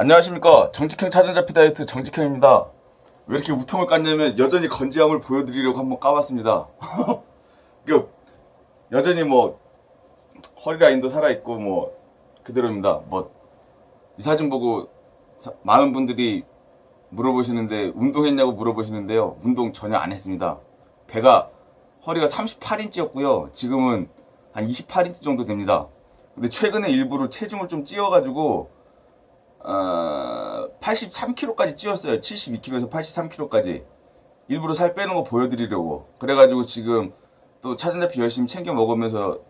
안녕하십니까. 정직형 차전자피 다이어트 정직형입니다. 왜 이렇게 우통을 깠냐면 여전히 건지함을 보여드리려고 한번 까봤습니다. 그 여전히 뭐 허리 라인도 살아있고 뭐 그대로입니다. 뭐 이 사진 보고 사- 많은 분들이 물어보시는데 운동했냐고 물어보시는데요. 운동 전혀 안 했습니다. 배가 허리가 38인치였고요. 지금은 한 28인치 정도 됩니다. 근데 최근에 일부러 체중을 좀 찌워가지고 어, 83kg까지 찌웠어요. 72kg에서 83kg까지. 일부러 살 빼는 거 보여드리려고. 그래가지고 지금 또 차전자피 열심히 챙겨 먹으면서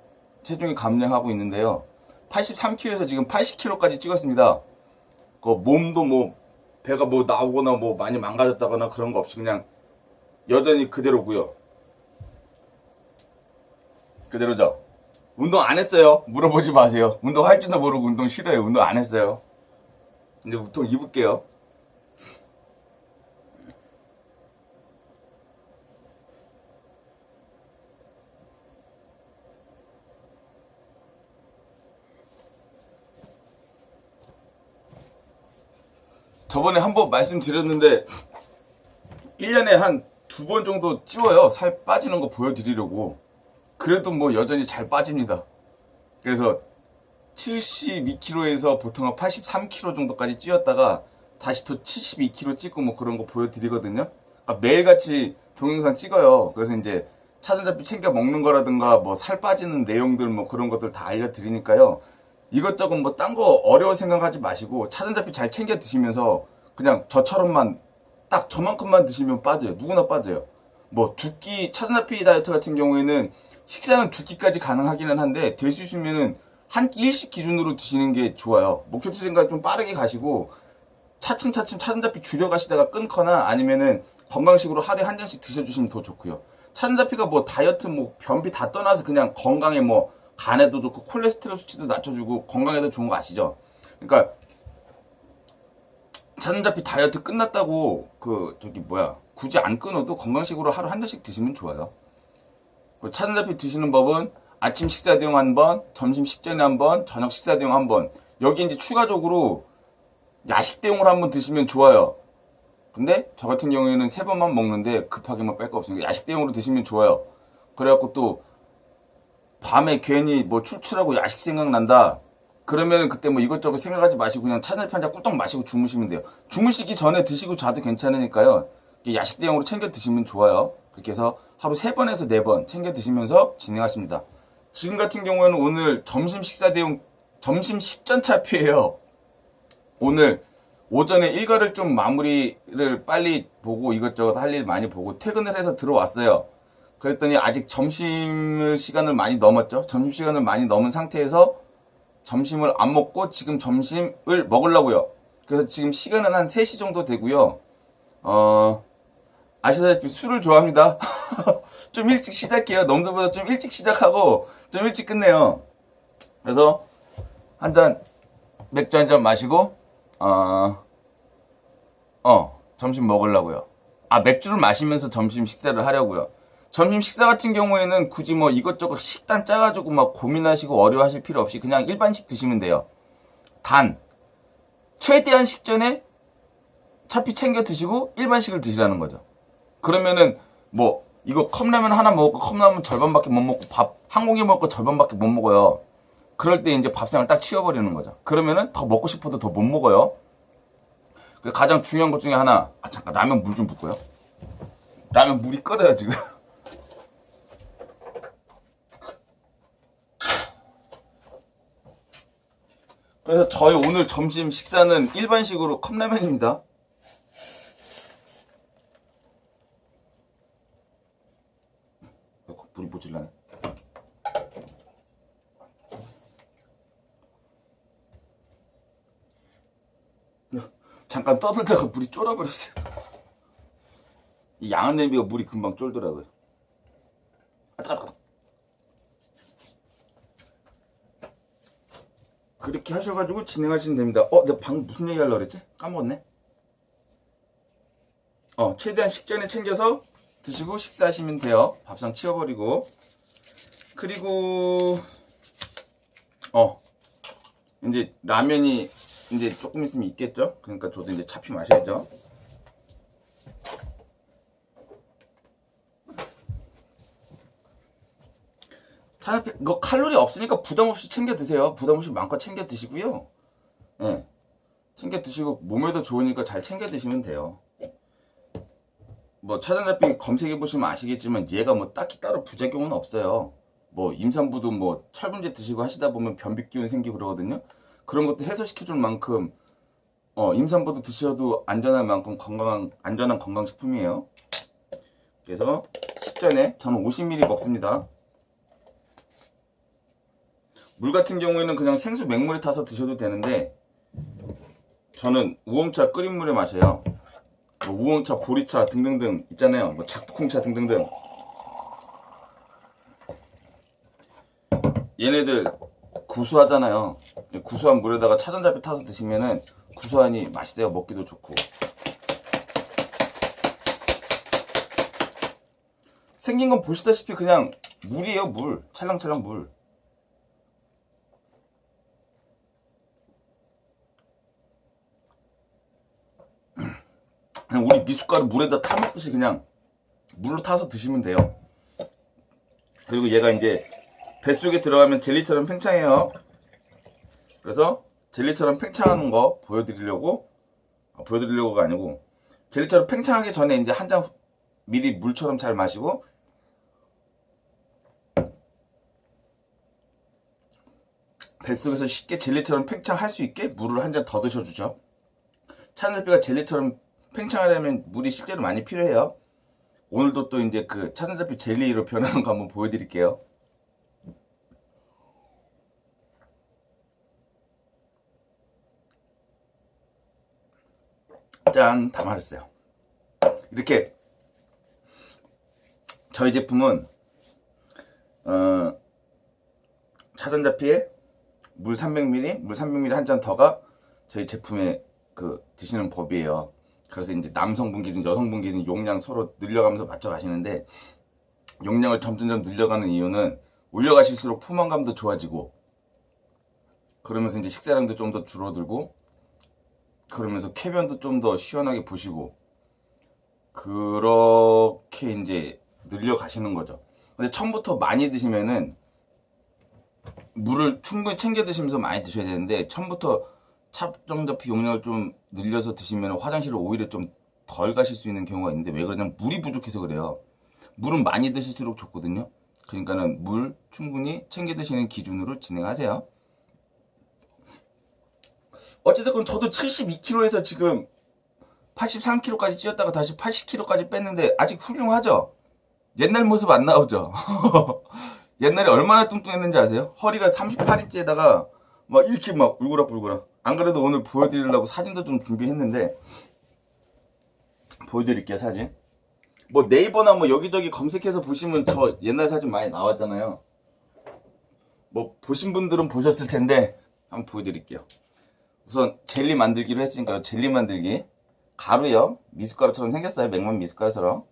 체중이 감량하고 있는데요. 83kg에서 지금 80kg까지 찍었습니다. 그 몸도 뭐 배가 뭐 나오거나 뭐 많이 망가졌다거나 그런 거 없이 그냥 여전히 그대로고요. 그대로죠. 운동 안 했어요. 물어보지 마세요. 운동 할 줄도 모르고 운동 싫어요. 운동 안 했어요. 이제 우통 입을게요. 저번에 한 번 말씀드렸는데 1년에 한 두 번 정도 찌워요. 살 빠지는 거 보여드리려고. 그래도 뭐 여전히 잘 빠집니다. 그래서 72kg에서 보통 한 83kg 정도까지 찌었다가 다시 또 72kg 찍고 뭐 그런 거 보여드리거든요. 그러니까 매일같이 동영상 찍어요. 그래서 이제 차전자피 챙겨 먹는 거라든가 뭐 살 빠지는 내용들 뭐 그런 것들 다 알려드리니까요. 이것저것 뭐 딴 거 어려워 생각하지 마시고 차전자피 잘 챙겨 드시면서 그냥 저처럼만 딱 저만큼만 드시면 빠져요. 누구나 빠져요. 뭐 두 끼 차전자피 다이어트 같은 경우에는 식사는 두 끼까지 가능하기는 한데 될 수 있으면은 한 끼 일식 기준으로 드시는 게 좋아요. 목표치생각 좀 빠르게 가시고 차츰차츰 차전자피 줄여가시다가 끊거나 아니면은 건강식으로 하루에 한 잔씩 드셔주시면 더 좋고요. 차전자피가 뭐 다이어트 뭐 변비 다 떠나서 그냥 건강에 뭐 간에도 좋고 콜레스테롤 수치도 낮춰주고 건강에도 좋은 거 아시죠? 그러니까 차전자피 다이어트 끝났다고 그 저기 뭐야 굳이 안 끊어도 건강식으로 하루 한 잔씩 드시면 좋아요. 그 차전자피 드시는 법은 아침 식사 대용 한 번, 점심 식전에 한 번, 저녁 식사 대용 한 번. 여기 이제 추가적으로 야식 대용으로 한번 드시면 좋아요. 근데 저 같은 경우에는 세 번만 먹는데 급하게만 뺄거 없으니까 야식 대용으로 드시면 좋아요. 그래갖고 또 밤에 괜히 뭐 출출하고 야식 생각난다. 그러면 그때 뭐 이것저것 생각하지 마시고 그냥 차ner피 한잔 꿀떡 마시고 주무시면 돼요. 주무시기 전에 드시고 자도 괜찮으니까요. 야식 대용으로 챙겨 드시면 좋아요. 그렇게 해서 하루 세 번에서 네 번 챙겨 드시면서 진행하십니다. 지금 같은 경우에는 오늘 점심 식사 대용 점심 식전 차 피예요. 오늘 오전에 일과를 좀 마무리를 빨리 보고 이것저것 할 일 많이 보고 퇴근을 해서 들어왔어요. 그랬더니 아직 점심 시간을 많이 넘었죠. 점심 시간을 많이 넘은 상태에서 점심을 안 먹고 지금 점심을 먹으려고요. 그래서 지금 시간은 한 3시 정도 되고요. 어, 아시다시피 술을 좋아합니다. 좀 일찍 시작해요. 넘들보다 좀 일찍 시작하고 좀 일찍 끝내요. 그래서 한 잔 맥주 한 잔 마시고 어, 어 점심 먹으려고요. 아 맥주를 마시면서 점심 식사를 하려고요. 점심 식사 같은 경우에는 굳이 뭐 이것저것 식단 짜가지고 막 고민하시고 어려워하실 필요 없이 그냥 일반식 드시면 돼요. 단 최대한 식전에 차피 챙겨 드시고 일반식을 드시라는 거죠. 그러면은 뭐 이거 컵라면 하나 먹고 컵라면 절반밖에 못 먹고 밥 한 공기 먹고 절반밖에 못 먹어요. 그럴 때 이제 밥상을 딱 치워버리는 거죠. 그러면은 더 먹고 싶어도 더 못 먹어요. 그 가장 중요한 것 중에 하나, 아 잠깐 라면 물 좀 붓고요. 라면 물이 끓어요 지금. 그래서 저희 오늘 점심 식사는 일반식으로 컵라면입니다. 물이 모질라네. 잠깐 떠들다가 물이 쫄아버렸어요. 이 양은 냄비가 물이 금방 쫄더라고요. 아, 따가. 그렇게 하셔가지고 진행하시면 됩니다. 어, 내가 방금 무슨 얘기 하려고 그랬지? 까먹었네. 어, 최대한 식전에 챙겨서 드시고 식사하시면 돼요. 밥상 치워버리고. 그리고, 어, 이제 라면이 이제 조금 있으면 있겠죠? 그러니까 저도 이제 차피 마셔야죠. 차피 이거 칼로리 없으니까 부담 없이 챙겨 드세요. 부담 없이 마음껏 챙겨 드시고요. 예. 챙겨 드시고 몸에도 좋으니까 잘 챙겨 드시면 돼요. 뭐 차전자피 검색해 보시면 아시겠지만 얘가 뭐 딱히 따로 부작용은 없어요. 뭐 임산부도 뭐 철분제 드시고 하시다 보면 변비 기운 생기고 그러거든요. 그런 것도 해소시켜 줄 만큼 어 임산부도 드셔도 안전할 만큼 건강한 안전한 건강 식품이에요. 그래서 식전에 저는 50ml 먹습니다. 물 같은 경우에는 그냥 생수 맹물에 타서 드셔도 되는데 저는 우엉차 끓인 물에 마셔요. 뭐 우엉차, 보리차 등등등 있잖아요. 뭐 작두콩차 등등등. 얘네들 구수하잖아요. 구수한 물에다가 차전자피 타서 드시면은 구수하니 맛있어요. 먹기도 좋고. 생긴 건 보시다시피 그냥 물이에요, 물. 찰랑찰랑 물. 그냥 우리 미숫가루 물에다 타먹듯이 그냥 물로 타서 드시면 돼요. 그리고 얘가 이제 뱃속에 들어가면 젤리처럼 팽창해요. 그래서 젤리처럼 팽창하는 거 보여드리려고 아, 보여드리려고가 아니고 젤리처럼 팽창하기 전에 이제 한 잔 미리 물처럼 잘 마시고 뱃속에서 쉽게 젤리처럼 팽창할 수 있게 물을 한 잔 더 드셔주죠. 차늘비가 젤리처럼 팽창하려면 물이 실제로 많이 필요해요. 오늘도 또 이제 그 차늘비 젤리로 변하는 거 한번 보여드릴게요. 짠, 다 마셨어요. 이렇게 저희 제품은 어, 차전자피에 물 300ml, 물 300ml 한 잔 더가 저희 제품의 그 드시는 법이에요. 그래서 이제 남성분 기준, 여성분 기준 용량 서로 늘려가면서 맞춰 가시는데 용량을 점점점 늘려가는 이유는 올려가실수록 포만감도 좋아지고 그러면서 이제 식사량도 좀 더 줄어들고 그러면서 쾌변도 좀 더 시원하게 보시고 그렇게 이제 늘려 가시는 거죠. 근데 처음부터 많이 드시면은 물을 충분히 챙겨 드시면서 많이 드셔야 되는데 처음부터 찹정자피 용량을 좀 늘려서 드시면 화장실을 오히려 좀 덜 가실 수 있는 경우가 있는데 왜 그러냐면 물이 부족해서 그래요. 물은 많이 드실수록 좋거든요. 그러니까는 물 충분히 챙겨 드시는 기준으로 진행하세요. 어쨌든 저도 72kg에서 지금 83kg까지 찌었다가 다시 80kg까지 뺐는데 아직 훌륭하죠? 옛날 모습 안 나오죠? 옛날에 얼마나 뚱뚱했는지 아세요? 허리가 38인치에다가 막 이렇게 막 울그락불그락. 안 그래도 오늘 보여드리려고 사진도 좀 준비했는데 보여드릴게요 사진. 뭐 네이버나 뭐 여기저기 검색해서 보시면 저 옛날 사진 많이 나왔잖아요. 뭐 보신 분들은 보셨을 텐데 한번 보여드릴게요. 우선 젤리 만들기로 했으니까요. 젤리 만들기 가루요. 미숫가루처럼 생겼어요. 맥만 미숫가루처럼.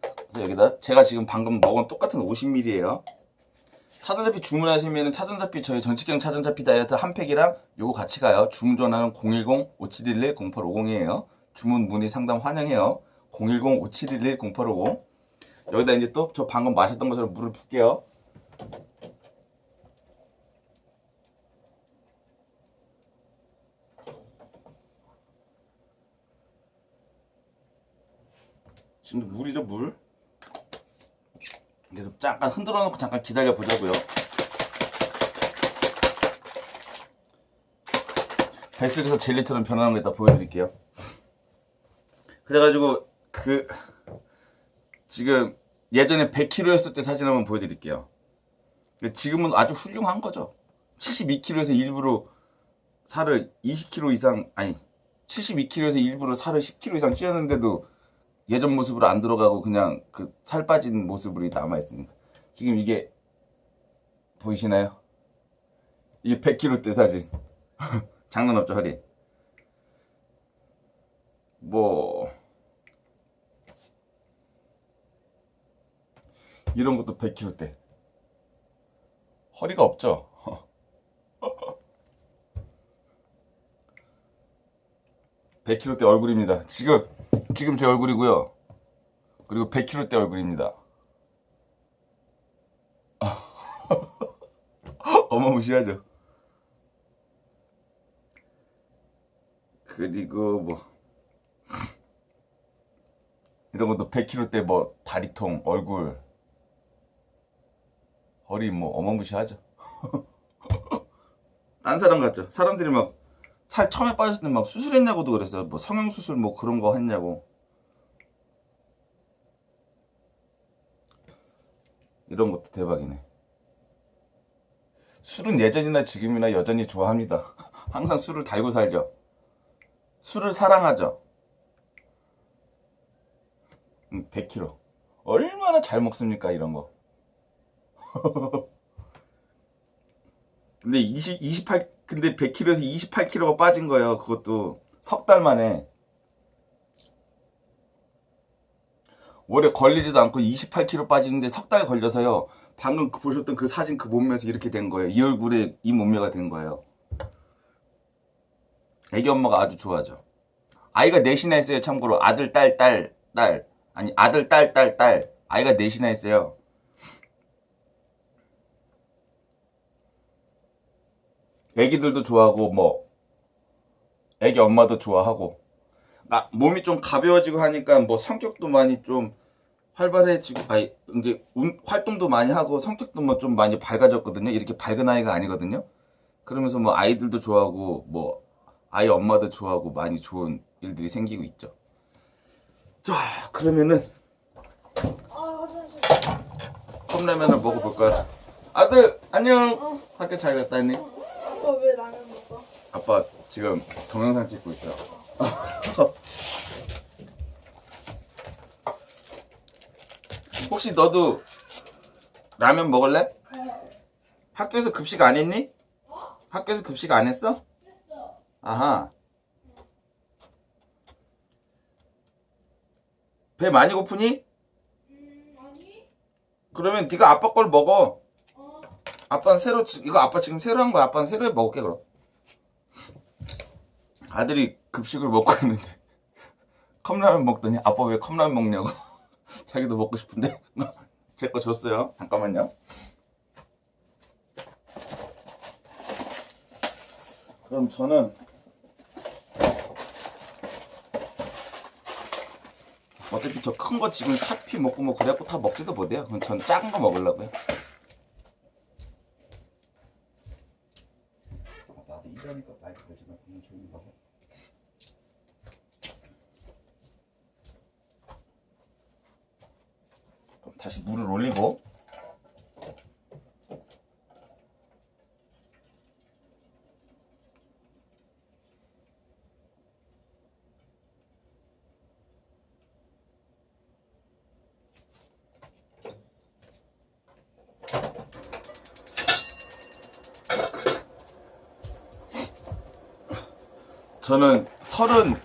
그래서 여기다 제가 지금 방금 먹은 똑같은 50ml예요. 차전자피 주문하시면 차전자피 저희 정치경 차전자피 다이어트 한 팩이랑 요거 같이 가요. 주문 전화는 010-5711-0850이에요. 주문 문의 상담 환영해요. 010-5711-0850 여기다 이제 또 저 방금 마셨던 것처럼 물을 붓게요. 지금도 물이죠 물. 그래서 잠깐 흔들어 놓고 잠깐 기다려 보자고요. 뱃속에서 젤리처럼 변하는 거 이따 보여드릴게요. 그래가지고 그 지금 예전에 100kg였을 때 사진 한번 보여드릴게요. 지금은 아주 훌륭한 거죠. 72kg에서 일부러 살을 20kg 이상 아니 72kg에서 일부러 살을 10kg 이상 찌었는데도 예전 모습으로 안 들어가고 그냥 그 살 빠진 모습으로 남아 있습니다. 지금 이게 보이시나요? 이게 100kg 때 사진. 장난 없죠, 허리. 뭐 이런 것도 100kg 때. 허리가 없죠. 100kg대 얼굴입니다. 지금 지금 제 얼굴이고요. 그리고 100kg대 얼굴입니다. 아. 어마무시하죠. 그리고 뭐 이런 것도 100kg대 뭐 다리통, 얼굴, 허리 뭐 어마무시하죠. 딴 사람 같죠. 사람들이 막 살 처음에 빠졌을 때 막 수술했냐고도 그랬어요. 뭐 성형수술 뭐 그런 거 했냐고. 이런 것도 대박이네. 술은 예전이나 지금이나 여전히 좋아합니다. 항상 술을 달고 살죠. 술을 사랑하죠. 음, 100kg. 얼마나 잘 먹습니까, 이런 거. 근데 20, 28, 근데 100kg에서 28kg가 빠진 거예요. 그것도 석 달 만에. 오래 걸리지도 않고 28kg 빠지는데 석 달 걸려서요. 방금 그 보셨던 그 사진 그 몸매에서 이렇게 된 거예요. 이 얼굴에 이 몸매가 된 거예요. 애기 엄마가 아주 좋아하죠. 아이가 넷이나 있어요. 참고로 아들, 딸, 딸, 딸. 아니 아들, 딸, 딸, 딸. 아이가 넷이나 있어요. 애기들도 좋아하고 뭐 애기 엄마도 좋아하고 아, 몸이 좀 가벼워지고 하니까 뭐 성격도 많이 좀 활발해지고 아니 이게 운- 활동도 많이 하고 성격도 뭐 좀 많이 밝아졌거든요. 이렇게 밝은 아이가 아니거든요. 그러면서 뭐 아이들도 좋아하고 뭐 아이 엄마도 좋아하고 많이 좋은 일들이 생기고 있죠. 자 그러면은. 컵라면을 먹어볼까요? 아들 안녕. 학교 잘 갔다 왔니? 아빠 지금 동영상 찍고 있어요. 혹시 너도 라면 먹을래? 학교에서 급식 안 했니? 학교에서 급식 안 했어? 아하. 배 많이 고프니? 그러면 네가 아빠 걸 먹어. 아빠는 새로 지- 이거 아빠 지금 새로 한 거야. 아빠는 새로 해 먹을게 그럼. 아들이 급식을 먹고 있는데 컵라면 먹더니 아빠 왜 컵라면 먹냐고. 자기도 먹고 싶은데 제 거 줬어요. 잠깐만요. 그럼 저는 어차피 저 큰 거 지금 차피 먹고 뭐 그래갖고 다 먹지도 못해요. 그럼 전 작은 거 먹으려고요. 나도 이러니까 마이크 걸지 마. 그냥 조용히 먹어. 그럼 다시 물을 올리고 저는 서른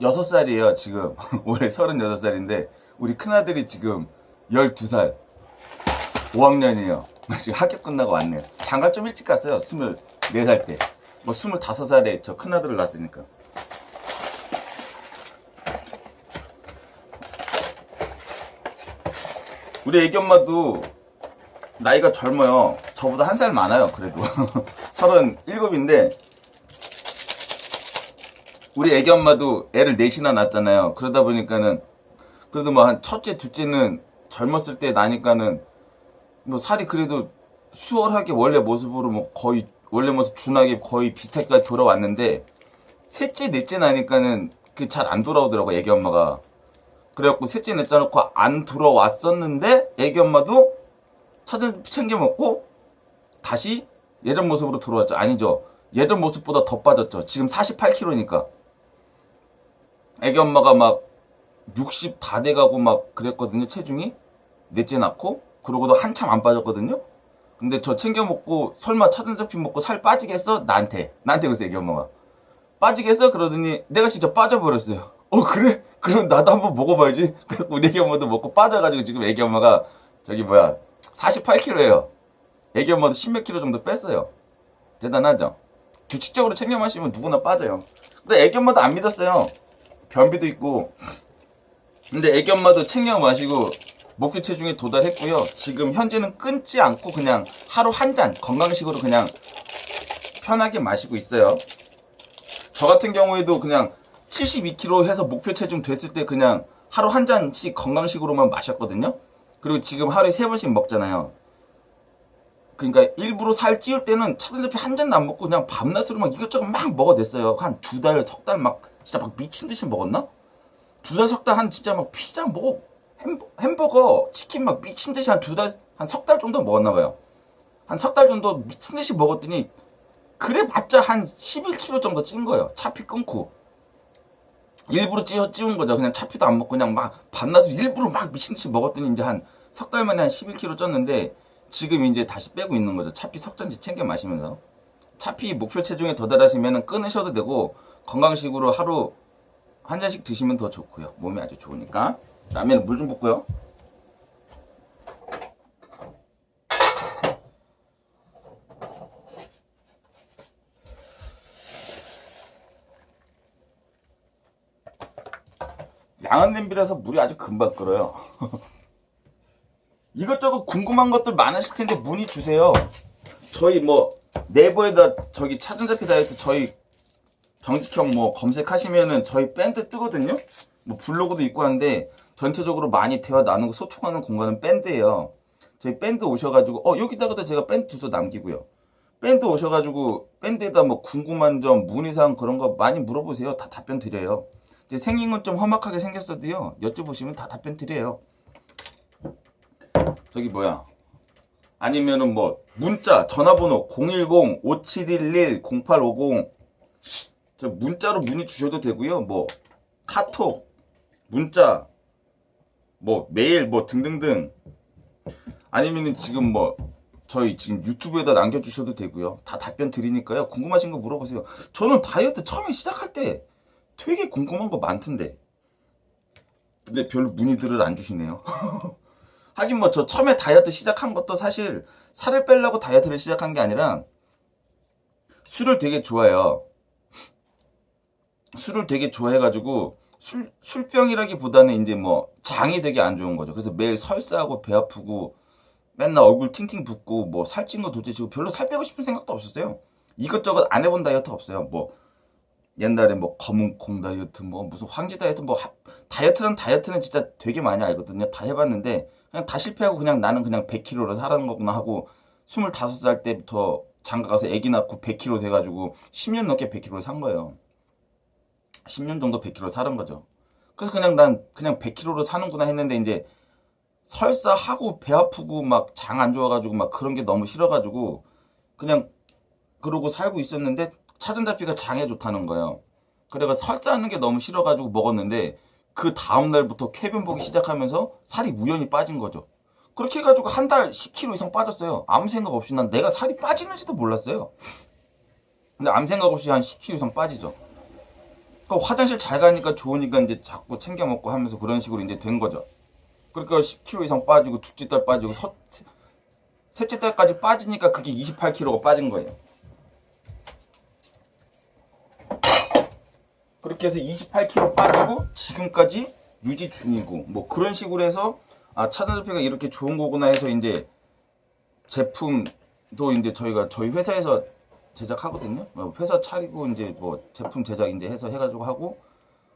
여섯 살이에요 지금. 올해 서른 여섯 살인데 우리 큰아들이 지금 열두 살. 5학년이에요. 지금 학교 끝나고 왔네요. 장가 좀 일찍 갔어요 스물네 살때뭐 스물다섯 살에 저 큰아들을 낳았으니까. 우리 애기 엄마도 나이가 젊어요. 저보다 한 살 많아요 그래도. 서른 일곱인데 우리 애기 엄마도 애를 넷이나 낳았잖아요. 그러다 보니까는 그래도 뭐 한 첫째, 둘째는 젊었을 때 나니까는 뭐 살이 그래도 수월하게 원래 모습으로 뭐 거의 원래 모습 준하게 거의 비슷하게 돌아왔는데 셋째, 넷째 나니까는 그 잘 안 돌아오더라고 애기 엄마가. 그래갖고 셋째, 넷째 놓고 안 돌아왔었는데 애기 엄마도 차들 챙겨 먹고 다시 예전 모습으로 돌아왔죠. 아니죠. 예전 모습보다 더 빠졌죠. 지금 48kg니까. 애기 엄마가 막 60 다 돼가고 막 그랬거든요. 체중이. 넷째 낳고. 그러고도 한참 안 빠졌거든요. 근데 저 챙겨 먹고 설마 차전자피 먹고 살 빠지겠어? 나한테. 나한테 그랬어 애기 엄마가. 빠지겠어? 그러더니 내가 진짜 빠져버렸어요. 어 그래? 그럼 나도 한번 먹어봐야지. 그래갖고 우리 애기 엄마도 먹고 빠져가지고 지금 애기 엄마가 저기 뭐야 48kg예요. 애기 엄마도 10몇 킬로 정도 뺐어요. 대단하죠? 규칙적으로 챙겨 마시면 누구나 빠져요. 근데 애기 엄마도 안 믿었어요. 변비도 있고. 근데 애기 엄마도 챙겨 마시고 목표 체중에 도달했고요. 지금 현재는 끊지 않고 그냥 하루 한 잔 건강식으로 그냥 편하게 마시고 있어요. 저 같은 경우에도 그냥 72kg 해서 목표 체중 됐을 때 그냥 하루 한 잔씩 건강식으로만 마셨거든요. 그리고 지금 하루에 세 번씩 먹잖아요. 그러니까 일부러 살 찌울 때는 차들레피 한 잔도 안 먹고 그냥 밤낮으로 막 이것저것 막 먹어댔어요. 한 두 달, 석 달 막 진짜 막 미친 듯이 먹었나? 두 달, 석 달 한 진짜 막 피자 뭐 햄버, 햄버거, 치킨 막 미친 듯이 한 두 달, 한 석 달 정도 먹었나 봐요. 한 석 달 정도 미친 듯이 먹었더니 그래 봤자 한 11kg 정도 찐 거예요. 차피 끊고. 일부러 찌워 찌운 거죠. 그냥 차피도 안 먹고 그냥 막 밤낮으로 일부러 막 미친 듯이 먹었더니 이제 한 석 달 만에 한 11kg 쪘는데 지금 이제 다시 빼고 있는 거죠. 차피 석잔치 챙겨 마시면서. 차피 목표 체중에 도달하시면 끊으셔도 되고 건강식으로 하루 한 잔씩 드시면 더 좋고요. 몸이 아주 좋으니까. 라면 물좀 붓고요. 양은 냄비라서 물이 아주 금방 끓어요. 이것저것 궁금한 것들 많으실 텐데 문의 주세요. 저희 뭐 네이버에다 저기 차전자피 다이어트 저희 정직형 뭐 검색하시면은 저희 밴드 뜨거든요. 뭐 블로그도 있고 한데 전체적으로 많이 대화 나누고 소통하는 공간은 밴드예요. 저희 밴드 오셔가지고 어 여기다가도 제가 밴드 주소 남기고요. 밴드 오셔가지고 밴드에다 뭐 궁금한 점 문의사항 그런 거 많이 물어보세요. 다 답변 드려요. 이제 생긴 건 좀 험악하게 생겼어도요. 여쭤보시면 다 답변 드려요. 저기 뭐야? 아니면은 뭐 문자 전화번호 010-5711-0850 저 문자로 문의 주셔도 되고요. 뭐 카톡, 문자, 뭐 메일 뭐 등등등 아니면은 지금 뭐 저희 지금 유튜브에다 남겨주셔도 되고요. 다 답변 드리니까요. 궁금하신 거 물어보세요. 저는 다이어트 처음에 시작할 때 되게 궁금한 거 많던데. 근데 별로 문의들을 안 주시네요. 하긴 뭐 저 처음에 다이어트 시작한 것도 사실 살을 빼려고 다이어트를 시작한 게 아니라 술을 되게 좋아해요. 술을 되게 좋아해가지고 술 술병이라기보다는 이제 뭐 장이 되게 안 좋은 거죠. 그래서 매일 설사하고 배 아프고 맨날 얼굴 팅팅 붓고 뭐 살찐 거 도대체 지고 별로 살 빼고 싶은 생각도 없었어요. 이것저것 안 해본 다이어트 없어요. 뭐 옛날에 뭐 검은콩 다이어트 뭐 무슨 황지 다이어트 뭐 하- 다이어트는 다이어트는 진짜 되게 많이 알거든요. 다 해봤는데 그냥 다 실패하고 그냥 나는 그냥 100kg로 살아는 거구나 하고 25살 때부터 장가 가서 아기 낳고 100kg 돼가지고 10년 넘게 100kg를 산 거예요. 10년 정도 100kg 살은 거죠. 그래서 그냥 난 그냥 100kg로 사는구나 했는데 이제 설사 하고 배 아프고 막 장 안 좋아가지고 막 그런 게 너무 싫어가지고 그냥 그러고 살고 있었는데 차전자피가 장에 좋다는 거예요. 그래가 설사하는 게 너무 싫어가지고 먹었는데 그 다음 날부터 쾌변 보기 시작하면서 살이 우연히 빠진 거죠. 그렇게 해가지고 한 달 10kg 이상 빠졌어요. 아무 생각 없이 난 내가 살이 빠지는지도 몰랐어요. 근데 아무 생각 없이 한 10kg 이상 빠지죠. 그러니까 화장실 잘 가니까 좋으니까 이제 자꾸 챙겨 먹고 하면서 그런 식으로 이제 된 거죠. 그러니까 10kg 이상 빠지고 둘째 달 빠지고 서, 셋째 달까지 빠지니까 그게 28kg가 빠진 거예요. 그렇게 해서 28kg 빠지고 지금까지 유지 중이고 뭐 그런 식으로 해서 아 차단자피가 이렇게 좋은 거구나 해서 이제 제품도 이제 저희가 저희 회사에서 제작하거든요. 어, 회사 차리고 이제 뭐 제품 제작 이제 해서 해가지고 하고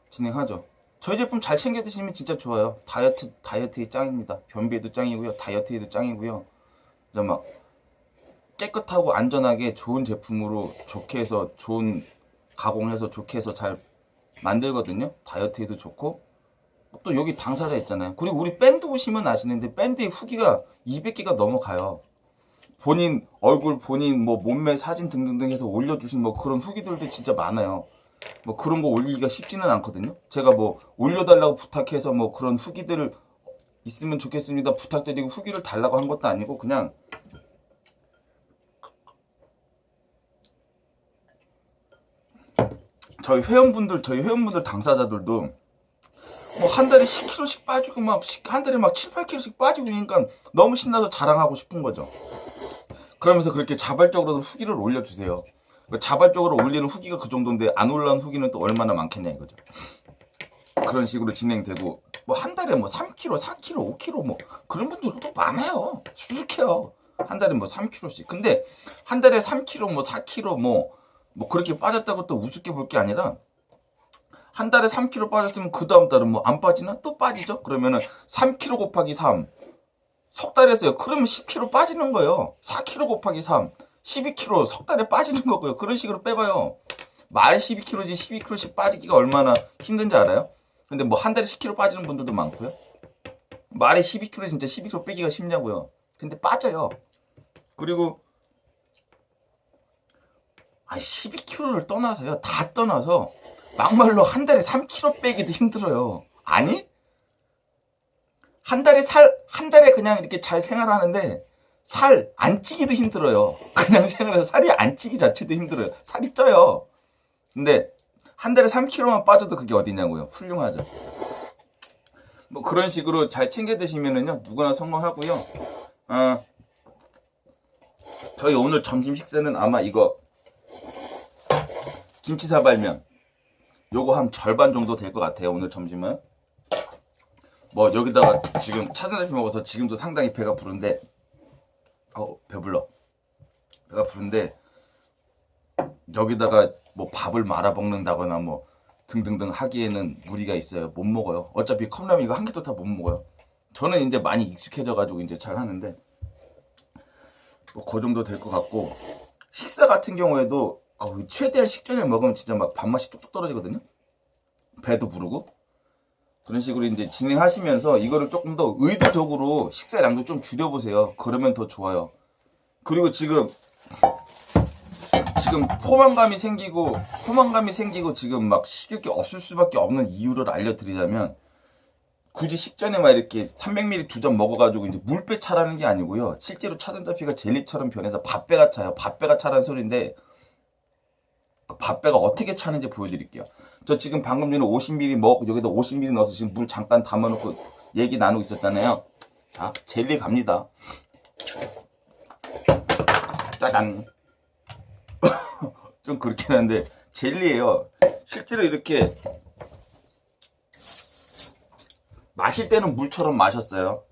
진행하죠. 저희 제품 잘 챙겨 드시면 진짜 좋아요. 다이어트 다이어트에 짱입니다. 변비에도 짱이고요. 다이어트에도 짱이고요. 이제 막 깨끗하고 안전하게 좋은 제품으로 좋게 해서 좋은 가공해서 좋게 해서 잘 만들거든요. 다이어트에도 좋고 또 여기 당사자 있잖아요. 그리고 우리 밴드 오시면 아시는데 밴드의 후기가 200개가 넘어가요. 본인 얼굴, 본인 뭐 몸매 사진 등등등 해서 올려주신 뭐 그런 후기들도 진짜 많아요. 뭐 그런 거 올리기가 쉽지는 않거든요. 제가 뭐 올려달라고 부탁해서 뭐 그런 후기들 있으면 좋겠습니다. 부탁드리고 후기를 달라고 한 것도 아니고 그냥 저희 회원분들, 저희 회원분들 당사자들도 뭐 한 달에 10kg씩 빠지고 막 한 달에 막 7, 8kg씩 빠지고 그러니까 너무 신나서 자랑하고 싶은 거죠. 그러면서 그렇게 자발적으로 후기를 올려주세요. 그 자발적으로 올리는 후기가 그 정도인데 안 올라온 후기는 또 얼마나 많겠냐 이거죠. 그런 식으로 진행되고 뭐 한 달에 뭐 3kg, 4kg, 5kg 뭐 그런 분들도 많아요. 수북해요. 한 달에 뭐 3kg씩. 근데 한 달에 3kg, 뭐 4kg 뭐, 뭐 그렇게 빠졌다고 또 우습게 볼 게 아니라 한 달에 3kg 빠졌으면 그 다음 달은 뭐 안 빠지나? 또 빠지죠? 그러면은 3kg 곱하기 3. 석 달에서요. 그러면 10kg 빠지는 거예요. 4kg 곱하기 3. 12kg 석 달에 빠지는 거고요. 그런 식으로 빼봐요. 말 12kg지 12kg씩 빠지기가 얼마나 힘든지 알아요? 근데 뭐 한 달에 10kg 빠지는 분들도 많고요. 말에 12kg 진짜 12kg 빼기가 쉽냐고요. 근데 빠져요. 그리고 아 12kg를 떠나서요. 다 떠나서 막말로 한 달에 3kg 빼기도 힘들어요. 아니? 한 달에 살, 한 달에 그냥 이렇게 잘 생활하는데 살 안 찌기도 힘들어요. 그냥 생활해서 살이 안 찌기 자체도 힘들어요. 살이 쪄요. 근데 한 달에 3kg만 빠져도 그게 어디냐고요. 훌륭하죠. 뭐 그런 식으로 잘 챙겨 드시면은요 누구나 성공하고요. 어, 저희 오늘 점심 식사는 아마 이거 김치 사발면 요거 한 절반 정도 될 것 같아요 오늘 점심은. 뭐 여기다가 지금 차전자피 먹어서 지금도 상당히 배가 부른데 어 배불러. 배가 부른데 여기다가 뭐 밥을 말아 먹는다거나 뭐 등등등 하기에는 무리가 있어요. 못 먹어요. 어차피 컵라면 이거 한 개도 다 못 먹어요. 저는 이제 많이 익숙해져 가지고 이제 잘 하는데 뭐 그 정도 될 것 같고 식사 같은 경우에도 아, 우리 최대한 식전에 먹으면 진짜 막 밥맛이 뚝뚝 떨어지거든요 배도 부르고 그런 식으로 이제 진행하시면서 이거를 조금 더 의도적으로 식사량도 좀 줄여보세요. 그러면 더 좋아요. 그리고 지금 지금 포만감이 생기고 포만감이 생기고 지금 막 식욕이 없을 수밖에 없는 이유를 알려드리자면 굳이 식전에 막 이렇게 300ml 두 잔 먹어가지고 이제 물배 차라는 게 아니고요. 실제로 차전자피가 젤리처럼 변해서 밥배가 차요. 밥배가 차라는 소리인데 그 밥배가 어떻게 차는지 보여드릴게요. 저 지금 방금 전에 50ml 먹 여기다 50ml 넣어서 지금 물 잠깐 담아놓고 얘기 나누고 있었잖아요. 자, 젤리 갑니다. 짜잔. 좀 그렇긴 한데 젤리예요. 실제로 이렇게 마실 때는 물처럼 마셨어요.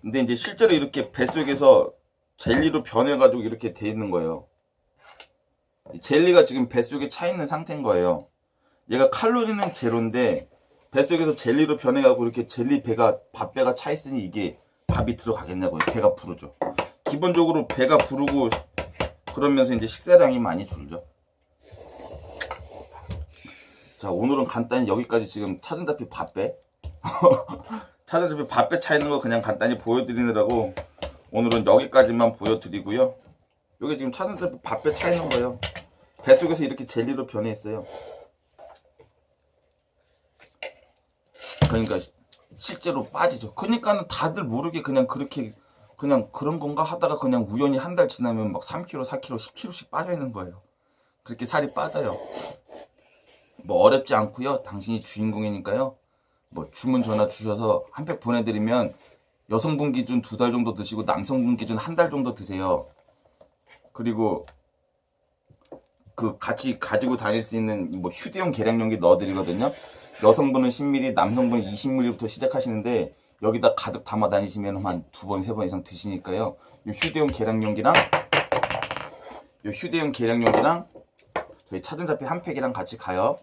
근데 이제 실제로 이렇게 뱃속에서 젤리로 변해가지고 이렇게 돼 있는 거예요. 이 젤리가 지금 뱃속에 차 있는 상태인 거예요. 얘가 칼로리는 제로인데 뱃속에서 젤리로 변해가고 이렇게 젤리 배가 밥배가 차 있으니 이게 밥이 들어가겠냐고요. 배가 부르죠. 기본적으로 배가 부르고 그러면서 이제 식사량이 많이 줄죠. 자 오늘은 간단히 여기까지 지금 차전자피 밥배 차전자피 밥배 차 있는 거 그냥 간단히 보여드리느라고 오늘은 여기까지만 보여드리고요. 여기 지금 차전자피 밥배 차 있는 거예요. 뱃속에서 이렇게 젤리로 변해 있어요. 그러니까 시- 실제로 빠지죠. 그러니까는 다들 모르게 그냥 그렇게 그냥 그런 건가 하다가 그냥 우연히 한 달 지나면 막 3kg, 4kg, 10kg씩 빠져 있는 거예요. 그렇게 살이 빠져요. 뭐 어렵지 않고요. 당신이 주인공이니까요. 뭐 주문 전화 주셔서 한 팩 보내드리면 여성분 기준 두 달 정도 드시고 남성분 기준 한 달 정도 드세요. 그리고 그 같이 가지고 다닐 수 있는 이뭐 휴대용 계량용기 넣어드리거든요. 여성분은 10ml, 남성분은 20ml부터 시작하시는데 여기다 가득 담아 다니시면 한 두 번, 세 번 이상 드시니까요. 이 휴대용 계량용기랑 이 휴대용 계량용기랑 저희 차전자피 한 팩이랑 같이 가요.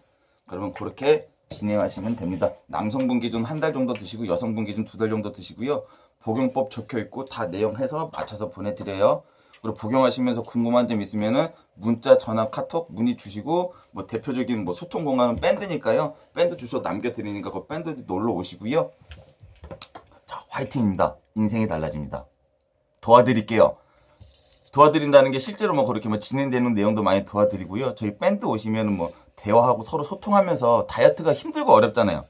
그러면 그렇게 진행하시면 됩니다. 남성분 기준 한 달 정도 드시고 여성분 기준 두 달 정도 드시고요. 복용법 적혀 있고 다 내용해서 맞춰서 보내드려요. 그리고 복용하시면서 궁금한 점 있으면은 문자, 전화, 카톡 문의 주시고 뭐 대표적인 뭐 소통 공간은 밴드니까요. 밴드 주소 남겨드리니까 그 밴드 놀러 오시고요. 자, 화이팅입니다. 인생이 달라집니다. 도와드릴게요. 도와드린다는 게 실제로 뭐 그렇게 뭐 진행되는 내용도 많이 도와드리고요. 저희 밴드 오시면은 뭐 대화하고 서로 소통하면서 다이어트가 힘들고 어렵잖아요.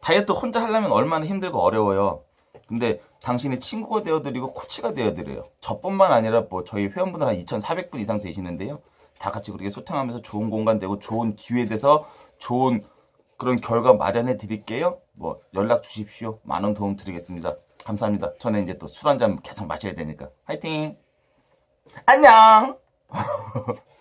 다이어트 혼자 하려면 얼마나 힘들고 어려워요. 근데 당신이 친구가 되어드리고 코치가 되어드려요. 저뿐만 아니라 뭐 저희 회원분들 한 2,400분 이상 되시는데요. 다 같이 그렇게 소통하면서 좋은 공간 되고 좋은 기회 돼서 좋은 그런 결과 마련해 드릴게요. 뭐 연락 주십시오. 많은 도움 드리겠습니다. 감사합니다. 저는 이제 또 술 한 잔 계속 마셔야 되니까. 화이팅! 안녕!